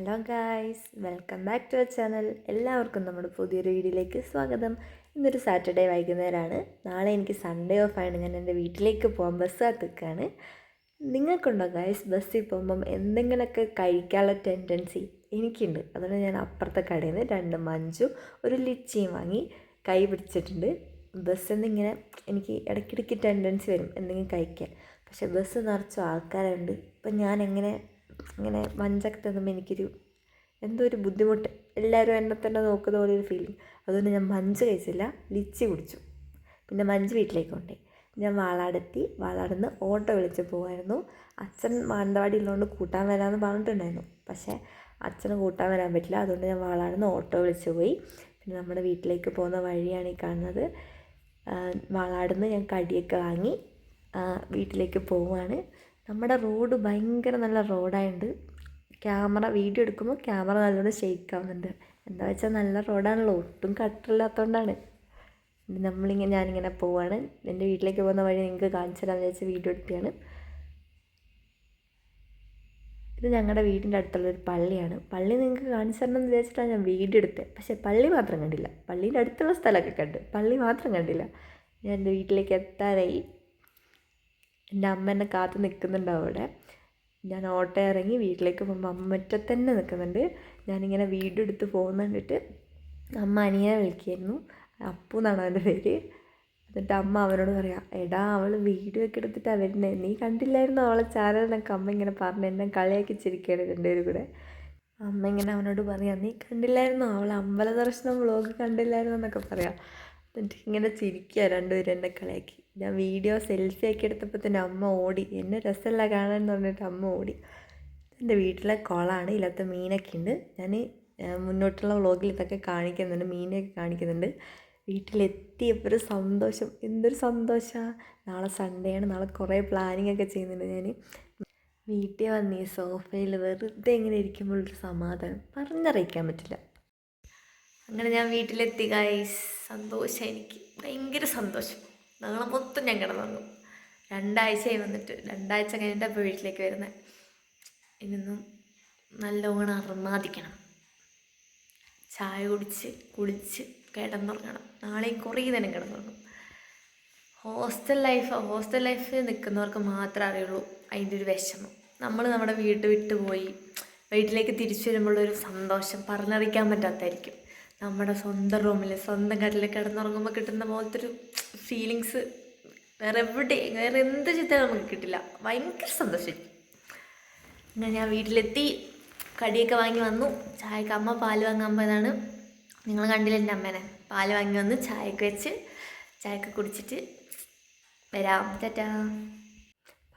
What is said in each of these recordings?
Hello guys welcome back to our channel എല്ലാവർക്കും നമ്മുടെ പുതിയൊരു വീഡിയോയിലേക്ക് സ്വാഗതം. ഇന്നൊരു സാറ്റർഡേ വൈകുന്നേരമാണ്. നാളെ എനിക്ക് സൺഡേ ഓഫ് ആണ്. ഞാൻ എന്റെ വീട്ടിലേക്ക് പോകാൻ ബസ് കാത്തിക്കാണ് നിങ്ങൾക്കുണ്ടോ ഗായ്സ് ബസ്സിൽ പോകുമ്പം എന്തെങ്കിലുമൊക്കെ കഴിക്കാനുള്ള ടെൻഡൻസി എനിക്കുണ്ട്. അതുകൊണ്ട് ഞാൻ അപ്പുറത്തെ കടയിൽ നിന്ന് രണ്ട് മഞ്ചും ഒരു ലിച്ചിയും വാങ്ങി കൈ പിടിച്ചിട്ടുണ്ട്. ബസ്സിൽ നിന്ന് എനിക്ക് ഇടയ്ക്കിടയ്ക്ക് ടെൻഡൻസി വരും എന്തെങ്കിലും കഴിക്കാൻ. പക്ഷേ ബസ് നിറച്ചും ആൾക്കാരുണ്ട്. ഇപ്പം ഞാൻ എങ്ങനെ ഇങ്ങനെ മഞ്ചൊക്കെ എനിക്കൊരു എന്തോ ഒരു ബുദ്ധിമുട്ട്. എല്ലാവരും എന്നെ തന്നെ നോക്കുന്ന പോലെ ഒരു ഫീലിംഗ് അതുകൊണ്ട് ഞാൻ മഞ്ച് കഴിച്ചില്ല. ലിച്ചി കുടിച്ചു. പിന്നെ മഞ്ച് വീട്ടിലേക്ക് കൊണ്ടുപോയി. ഞാൻ വാളാടെത്തി. വാളാടുന്ന് ഓട്ടോ വിളിച്ച് പോകുമായിരുന്നു അച്ഛൻ മാനന്തവാടി ഉള്ളതുകൊണ്ട് കൂട്ടാൻ വരാമെന്ന് പറഞ്ഞിട്ടുണ്ടായിരുന്നു. പക്ഷേ അച്ഛന് കൂട്ടാൻ വരാൻ പറ്റില്ല. അതുകൊണ്ട് ഞാൻ വാളാടുന്ന് ഓട്ടോ വിളിച്ച് പോയി. പിന്നെ നമ്മുടെ വീട്ടിലേക്ക് പോകുന്ന വഴിയാണ് ഈ കാണുന്നത്. വാളാടുന്ന് ഞാൻ കടിയൊക്കെ വാങ്ങി വീട്ടിലേക്ക് പോവുകയാണ്. നമ്മുടെ റോഡ് ഭയങ്കര നല്ല റോഡായതുകൊണ്ട് ക്യാമറ വീഡിയോ എടുക്കുമ്പോൾ ക്യാമറ നല്ലോണം ഷെയ്ക്ക് ആവുന്നുണ്ട് എന്താ വെച്ചാൽ നല്ല റോഡാണല്ലോ ഒട്ടും കട്ടില്ലാത്തതുകൊണ്ടാണ് നമ്മളിങ്ങനെ ഞാനിങ്ങനെ പോവാണ്. എന്റെ വീട്ടിലേക്ക് പോകുന്ന വഴി നിങ്ങൾക്ക് കാണിച്ചു തരാമെന്ന് വിചാരിച്ച് വീഡിയോ എടുത്തിയാണ്. ഇത് ഞങ്ങളുടെ വീടിന്റെ അടുത്തുള്ള ഒരു പള്ളിയാണ്. പള്ളി നിങ്ങൾക്ക് കാണിച്ചു തരണം എന്ന് വിചാരിച്ചിട്ടാണ് ഞാൻ വീഡിയോ എടുത്തത് പക്ഷേ പള്ളി മാത്രം കണ്ടില്ല. പള്ളീന്റെ അടുത്തുള്ള സ്ഥലമൊക്കെ കണ്ട്. പള്ളി മാത്രം കണ്ടില്ല. ഞാൻ എന്റെ വീട്ടിലേക്ക് എത്താറായി. എന്റെ അമ്മ എന്നെ കാത്ത് നിൽക്കുന്നുണ്ട് അവിടെ. ഞാൻ ഓട്ടോ ഇറങ്ങി വീട്ടിലേക്ക് പോകുമ്പോൾ അമ്മ മുറ്റത്ത് നിൽക്കുന്നുണ്ട്. ഞാനിങ്ങനെ വീഡിയോ എടുത്ത് പോകുന്ന കണ്ടിട്ട് അമ്മ അനിയനെ വിളിക്കായിരുന്നു അപ്പു എന്നാണ് അവന്റെ പേര്? എന്നിട്ട് അമ്മ അവനോട് പറയാം എടാ അവൾ വീഡിയോ ഒക്കെ എടുത്തിട്ടാണ് വരുന്നത് നീ കണ്ടില്ലായിരുന്നു അവളെ ചാനലിനൊക്കെ അമ്മ ഇങ്ങനെ പറഞ്ഞു എന്നെ കളിയാക്കി ചിരിക്കുകയാണ് രണ്ടുപേരും കൂടെ. അമ്മ ഇങ്ങനെ അവനോട് പറയാം നീ കണ്ടില്ലായിരുന്നു അവൾ അമ്പല ദർശനം വ്ളോഗ് കണ്ടില്ലായിരുന്നു? എന്നൊക്കെ പറയാം. എന്നിട്ട് ഇങ്ങനെ ചിരിക്കുക രണ്ടുപേരും എന്നെ കളിയാക്കി. ഞാൻ വീഡിയോ സെൽഫി ആക്കി എടുത്തപ്പോൾ തന്നെ അമ്മ ഓടി. എന്നെ രസമല്ല കാണാൻ എന്ന് പറഞ്ഞിട്ട് അമ്മ ഓടി. എന്റെ വീട്ടിലെ കുളമാണ് ഇല്ലാത്ത മീനൊക്കെ ഉണ്ട്. ഞാൻ മുന്നോട്ടുള്ള വ്ളോഗിൽ ഇതൊക്കെ കാണിക്കുന്നുണ്ട് മീനൊക്കെ കാണിക്കുന്നുണ്ട്. വീട്ടിലെത്തിയപ്പോൾ ഒരു സന്തോഷം. എന്തൊരു സന്തോഷമാണ് നാളെ സൺഡേ ആണ് നാളെ കുറേ പ്ലാനിങ് ഒക്കെ ചെയ്യുന്നുണ്ട് ഞാൻ. വീട്ടിൽ വന്ന് ഈ സോഫയിൽ വെറുതെ ഇങ്ങനെ ഇരിക്കുമ്പോൾ ഒരു സമാധാനം. പറഞ്ഞറിയിക്കാൻ പറ്റില്ല. അങ്ങനെ ഞാൻ വീട്ടിലെത്തി ഗൈസ് സന്തോഷം എനിക്ക്. ഭയങ്കര സന്തോഷം. നാളെ മൊത്തം ഞാൻ കിടന്നുറങ്ങും. രണ്ടാഴ്ചയായി വന്നിട്ട്. രണ്ടാഴ്ച കഴിഞ്ഞിട്ട് അപ്പോൾ വീട്ടിലേക്ക് വരുന്നത്. ഇനിയൊന്നും നല്ലോണം അർമാദിക്കണം. ചായ കുടിച്ച് കുളിച്ച് കിടന്നുറങ്ങണം. നാളെയും കുറേ നേരം കിടന്നുറങ്ങും. ഹോസ്റ്റൽ ലൈഫ് ഹോസ്റ്റൽ ലൈഫിൽ നിൽക്കുന്നവർക്ക് മാത്രമേ അറിയുള്ളൂ അതിന്റെ ഒരു വിഷമം. നമ്മൾ നമ്മുടെ വീട് വിട്ട് പോയി വീട്ടിലേക്ക് തിരിച്ചു വരുമ്പോഴൊരു സന്തോഷം പറഞ്ഞറിയിക്കാൻ പറ്റാത്തായിരിക്കും നമ്മുടെ സ്വന്തം റൂമിൽ സ്വന്തം കട്ടിൽ കിടന്നുറങ്ങുമ്പോൾ കിട്ടുന്ന പോലത്തെ ഒരു ഫീലിങ്സ് വേറെ എവിടെ വേറെ എന്ത് ചിത്രം നമുക്ക് കിട്ടില്ല. ഭയങ്കര സന്തോഷം. അങ്ങനെ ഞാൻ വീട്ടിലെത്തി കടിയൊക്കെ വാങ്ങി വന്നു. ചായക്ക് അമ്മ പാൽ വാങ്ങാൻ പോയതാണ്. നിങ്ങൾ കണ്ടില്ല എന്റെ അമ്മേനെ? പാൽ വാങ്ങി വന്ന് ചായക്ക് വെച്ച് ചായക്ക് കുടിച്ചിട്ട് വരാം. ചേട്ടാ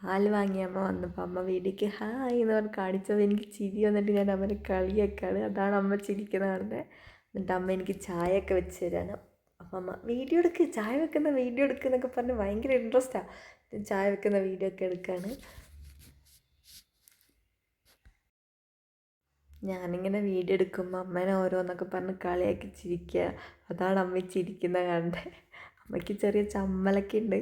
പാൽ വാങ്ങി അമ്മ വന്നപ്പോൾ അമ്മ വീടിക്ക് ഹായ് എന്ന് പറഞ്ഞ് കാണിച്ചത് എനിക്ക് ചിരി വന്നിട്ട് ഞാൻ അമ്മനെ കളിയൊക്കെയാണ് അതാണ് അമ്മ ചിരിക്കുന്നത് കാണുന്നത്. എന്നിട്ട് അമ്മ എനിക്ക് ചായയൊക്കെ വെച്ച് തരാണ്. അമ്മ വീഡിയോ എടുക്ക് ചായ വെക്കുന്ന വീഡിയോ എടുക്കുന്നൊക്കെ പറഞ്ഞ് ഭയങ്കര ഇൻട്രസ്റ്റാണ് ചായ വെക്കുന്ന വീഡിയോ ഒക്കെ എടുക്കുകയാണ് ഞാനിങ്ങനെ വീഡിയോ എടുക്കുമ്പോൾ അമ്മേനെ ഓരോന്നൊക്കെ പറഞ്ഞ് കളിയാക്കി ചിരിക്കുക അതാണ് അമ്മ ചിരിക്കുന്ന കണ്ടേ. അമ്മയ്ക്ക് ചെറിയ ചമ്മലൊക്കെ ഉണ്ട്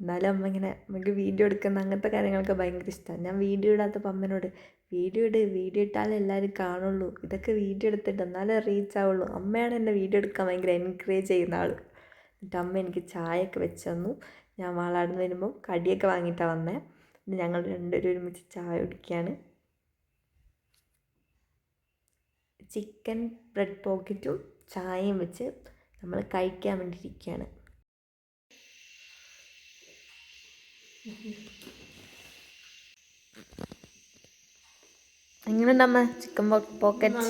എന്നാലും അമ്മ ഇങ്ങനെ അമ്മയ്ക്ക് വീഡിയോ എടുക്കുന്ന അങ്ങനത്തെ കാര്യങ്ങളൊക്കെ ഭയങ്കര ഇഷ്ടമാണ് ഞാൻ വീഡിയോ ഇടാത്തപ്പോൾ അമ്മേനോട് വീഡിയോ ഇട് വീഡിയോ ഇട്ടാലേ എല്ലാവരും കാണുള്ളൂ. ഇതൊക്കെ വീഡിയോ എടുത്തിട്ട് എന്നാലേ റീച്ച് ആവുള്ളൂ. അമ്മയാണ് എന്നെ വീഡിയോ എടുക്കാൻ ഭയങ്കര എൻകറേജ് ചെയ്യുന്ന ആൾ എന്നിട്ട് അമ്മ എനിക്ക് ചായയൊക്കെ വെച്ച് തന്നു. ഞാൻ വാളാടുന്ന് വരുമ്പോൾ കടിയൊക്കെ വാങ്ങിയിട്ടാണ് വന്നത് ഞങ്ങൾ രണ്ടുപേരും ഒരുമിച്ച് ചായ കുടിക്കുകയാണ് ചിക്കൻ ബ്രെഡ് പോക്കറ്റും ചായയും വെച്ച് നമ്മൾ കഴിക്കാൻ വേണ്ടി എങ്ങനെയുണ്ടമ്മ ചിക്കൻ പോക്കറ്റ്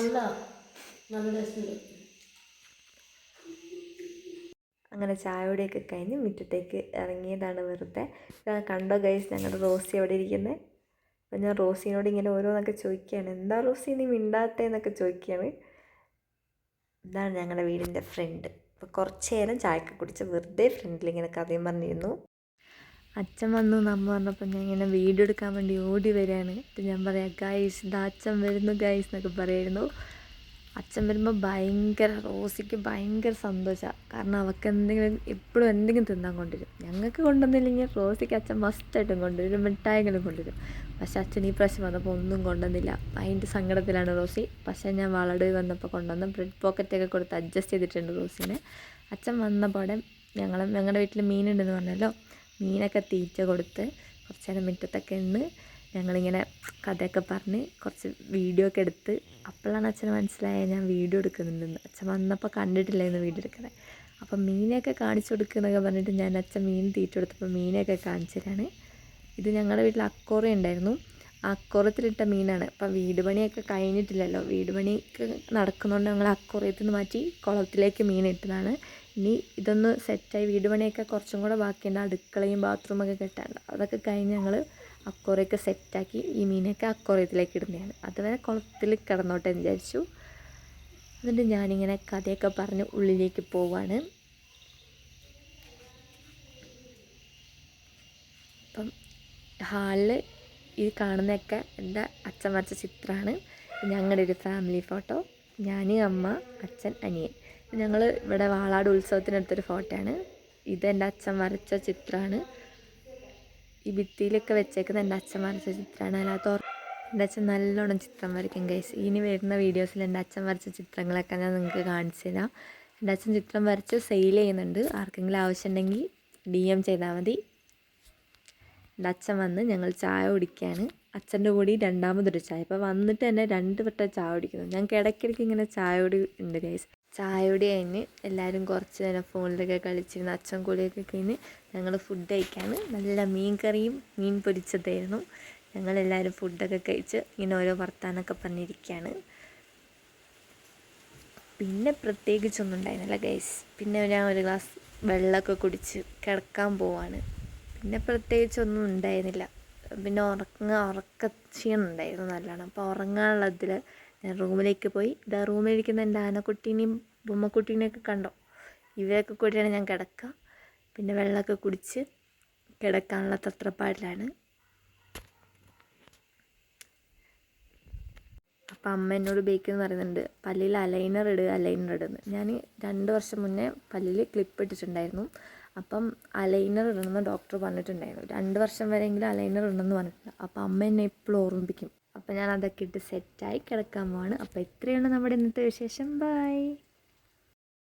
അങ്ങനെ ചായയോടെയൊക്കെ കഴിഞ്ഞ് മുറ്റത്തേക്ക് ഇറങ്ങിയതാണ് വെറുതെ. കണ്ടോ ഗൈസ് ഞങ്ങളുടെ റോസി അവിടെ ഇരിക്കുന്നത് അപ്പം ഞാൻ റോസിനോട് ഇങ്ങനെ ഓരോന്നൊക്കെ ചോദിക്കുകയാണ്. എന്താ റോസി നീ മിണ്ടാത്തേ? എന്നൊക്കെ ചോദിക്കുകയാണ്. ഇതാണ് ഞങ്ങളുടെ വീടിന്റെ ഫ്രണ്ട് അപ്പോൾ കുറച്ച് നേരം ചായക്ക് കുടിച്ച് വെറുതെ ഫ്രണ്ടിൽ ഇങ്ങനെ കഥയും പറഞ്ഞിരുന്നു. അച്ഛൻ വന്നു നമ്മ പറഞ്ഞപ്പോൾ ഞാൻ ഇങ്ങനെ വീഡിയോ എടുക്കാൻ വേണ്ടി ഓടി വരികയാണ്. എന്നിട്ട് ഞാൻ പറയാം ഗൈസ് ഇതാ അച്ഛൻ വരുന്നു ഗൈസ് എന്നൊക്കെ പറയായിരുന്നു അച്ഛൻ വരുമ്പോൾ ഭയങ്കര റോസിക്ക് ഭയങ്കര സന്തോഷമാണ് കാരണം അവൾക്ക് എന്തെങ്കിലും എപ്പോഴും എന്തെങ്കിലും തിന്നാൻ കൊണ്ടുവരും. ഞങ്ങൾക്ക് കൊണ്ടുവന്നില്ലെങ്കിൽ റോസിക്ക് അച്ഛൻ മസ്റ്റായിട്ടും കൊണ്ടുവരും മിഠായികളും കൊണ്ടുവരും. പക്ഷെ അച്ഛൻ ഈ പ്രാവശ്യം വന്നപ്പോൾ ഒന്നും കൊണ്ടുവന്നില്ല. അതിന്റെ സങ്കടത്തിലാണ് റോസി. പക്ഷേ ഞാൻ വളടുവി വന്നപ്പോൾ കൊണ്ടുവന്ന് ബ്രെഡ് പോക്കറ്റൊക്കെ കൊടുത്ത് അഡ്ജസ്റ്റ് ചെയ്തിട്ടുണ്ട് റോസിനെ. അച്ഛൻ വന്നപ്പോടെ ഞങ്ങളും ഞങ്ങളുടെ വീട്ടിൽ മീനുണ്ടെന്ന് പറഞ്ഞല്ലോ. മീനൊക്കെ തീറ്റ കൊടുത്ത് കുറച്ച് നേരം മുറ്റത്തൊക്കെ നിന്ന് ഞങ്ങളിങ്ങനെ കഥയൊക്കെ പറഞ്ഞ് കുറച്ച് വീഡിയോ ഒക്കെ എടുത്ത് അപ്പോഴാണ് അച്ഛന് മനസ്സിലായത് ഞാൻ വീഡിയോ എടുക്കുന്നുണ്ടെന്ന്. അച്ഛൻ വന്നപ്പോൾ കണ്ടിട്ടില്ലായിരുന്നു വീഡിയോ എടുക്കുന്നത് അപ്പം മീനൊക്കെ കാണിച്ചു കൊടുക്കുന്നൊക്കെ പറഞ്ഞിട്ട് ഞാൻ അച്ഛൻ മീൻ തീറ്റ കൊടുത്തപ്പോൾ മീനൊക്കെ കാണിച്ചു തരാണ്. ഇത് ഞങ്ങളുടെ വീട്ടിൽ അക്കോറ ഉണ്ടായിരുന്നു. അക്കോറത്തിലിട്ട മീനാണ്. അപ്പം വീട് പണിയൊക്കെ കഴിഞ്ഞിട്ടില്ലല്ലോ. വീട് പണിയൊക്കെ നടക്കുന്നതുകൊണ്ട് ഞങ്ങൾ അക്കോറയത്തിൽ നിന്ന് മാറ്റി കുളത്തിലേക്ക് മീൻ ഇട്ടതാണ്. ഇനി ഇതൊന്ന് സെറ്റായി വീട് പണിയൊക്കെ കുറച്ചും കൂടെ ബാക്കിയുണ്ട്. അടുക്കളയും ബാത്റൂമൊക്കെ കെട്ടാണ്ട്. അതൊക്കെ കഴിഞ്ഞ് ഞങ്ങൾ അക്കോറയൊക്കെ സെറ്റാക്കി ഈ മീനൊക്കെ അക്കോറയത്തിലേക്ക് ഇടുന്നതാണ്. അതുവരെ കുളത്തിൽ കിടന്നോട്ടെ വിചാരിച്ചു. എന്നിട്ട് ഞാനിങ്ങനെ കഥയൊക്കെ പറഞ്ഞ് ഉള്ളിലേക്ക് പോവാണ്. അപ്പം ഹാളിൽ ഈ കാണുന്നതൊക്കെ എന്റെ അച്ഛൻ വരച്ച ചിത്രമാണ്. ഞങ്ങളുടെ ഒരു ഫാമിലി ഫോട്ടോ ഞാൻ അമ്മ അച്ഛൻ അനിയൻ. ഞങ്ങൾ ഇവിടെ വാളാട് ഉത്സവത്തിനടുത്തൊരു ഫോട്ടോയാണ്. ഇത് എന്റെ അച്ഛൻ വരച്ച ചിത്രമാണ്. ഈ ഭിത്തിയിലൊക്കെ വെച്ചേക്കുന്ന എന്റെ അച്ഛൻ വരച്ച ചിത്രമാണ്. അല്ലാത്ത എന്റെ അച്ഛൻ നല്ലോണം ചിത്രം വരയ്ക്കും ഗൈസ് ഇനി വരുന്ന വീഡിയോസിൽ എന്റെ അച്ഛൻ വരച്ച ചിത്രങ്ങളൊക്കെ ഞാൻ നിങ്ങൾക്ക് കാണിച്ചു തരാം. എന്റെ അച്ഛൻ ചിത്രം വരച്ച് സെയിൽ ചെയ്യുന്നുണ്ട്. ആർക്കെങ്കിലും ആവശ്യമുണ്ടെങ്കിൽ ഡി എം ചെയ്താൽ മതി. എന്റെ അച്ഛൻ വന്ന് ഞങ്ങൾ ചായ കുടിക്കുകയാണ്. അച്ഛന്റെ കൂടി രണ്ടാമതൊരു ചായ. ഇപ്പോൾ വന്നിട്ട് തന്നെ രണ്ട് വട്ടം ചായ കുടിക്കുന്നു. ഞങ്ങൾക്ക് ഇടയ്ക്കിടയ്ക്ക് ഇങ്ങനെ ചായ കുടി ഉണ്ട് ഗൈസ് ചായ കുടി കഴിഞ്ഞ് എല്ലാവരും കുറച്ച് നേരം ഫോണിലൊക്കെ കളിച്ചിരുന്ന് അച്ഛൻ കൂടിയൊക്കെ കഴിഞ്ഞ് ഞങ്ങൾ ഫുഡ് കഴിക്കാണ് നല്ല മീൻ കറിയും മീൻ പൊരിച്ചതായിരുന്നു. ഞങ്ങളെല്ലാവരും ഫുഡൊക്കെ കഴിച്ച് ഇങ്ങനെ ഓരോ വർത്താനമൊക്കെ പറഞ്ഞിരിക്കുകയാണ് പിന്നെ പ്രത്യേകിച്ചൊന്നും ഉണ്ടായിരുന്നില്ല ഗൈസ് പിന്നെ ഞാൻ ഒരു ഗ്ലാസ് വെള്ളമൊക്കെ കുടിച്ച് കിടക്കാൻ പോവാണ്. പിന്നെ പ്രത്യേകിച്ചൊന്നും ഉണ്ടായിരുന്നില്ല. പിന്നെ ഉറങ്ങ ഉറക്ക ക്ഷീണം ഉണ്ടായിരുന്നു നല്ലോണം. അപ്പോൾ ഉറങ്ങാനുള്ള ഉറങ്ങാനുള്ളതിൽ ഞാൻ റൂമിലേക്ക് പോയി. ഇതാ റൂമിലിരിക്കുന്ന എന്റെ ആനക്കുട്ടീനെയും ബൊമ്മക്കുട്ടീനെയൊക്കെ കണ്ടോ? ഇവരൊക്കെ കൂടിയാണ് ഞാൻ കിടക്കുക. പിന്നെ വെള്ളമൊക്കെ കുടിച്ച് കിടക്കാനുള്ള തത്രപ്പാടിലാണ്. അപ്പം അമ്മ എന്നോട് ബേക്കെന്ന് പറയുന്നുണ്ട്. പല്ലിൽ അലൈനർ ഇടുക അലൈനർ ഇടുന്നു ഞാൻ രണ്ട് വർഷം മുന്നേ പല്ലിൽ ക്ലിപ്പ് ഇട്ടിട്ടുണ്ടായിരുന്നു. അപ്പം അലൈനർ ഇടണമെന്ന് ഡോക്ടർ പറഞ്ഞിട്ടുണ്ടായിരുന്നു. രണ്ട് വർഷം വരെയെങ്കിലും അലൈനർ ഇടണമെന്ന് പറഞ്ഞിട്ടുണ്ട്. അപ്പം അമ്മ എന്നെ എപ്പോഴും ഓർമ്മിപ്പിക്കും. അപ്പം ഞാൻ അതൊക്കെ ഇട്ട് സെറ്റായി കിടക്കാൻ പോവാണ്. അപ്പോൾ ഇത്രയാണ് നമ്മുടെ ഇന്നത്തെ വിശേഷം. ബൈ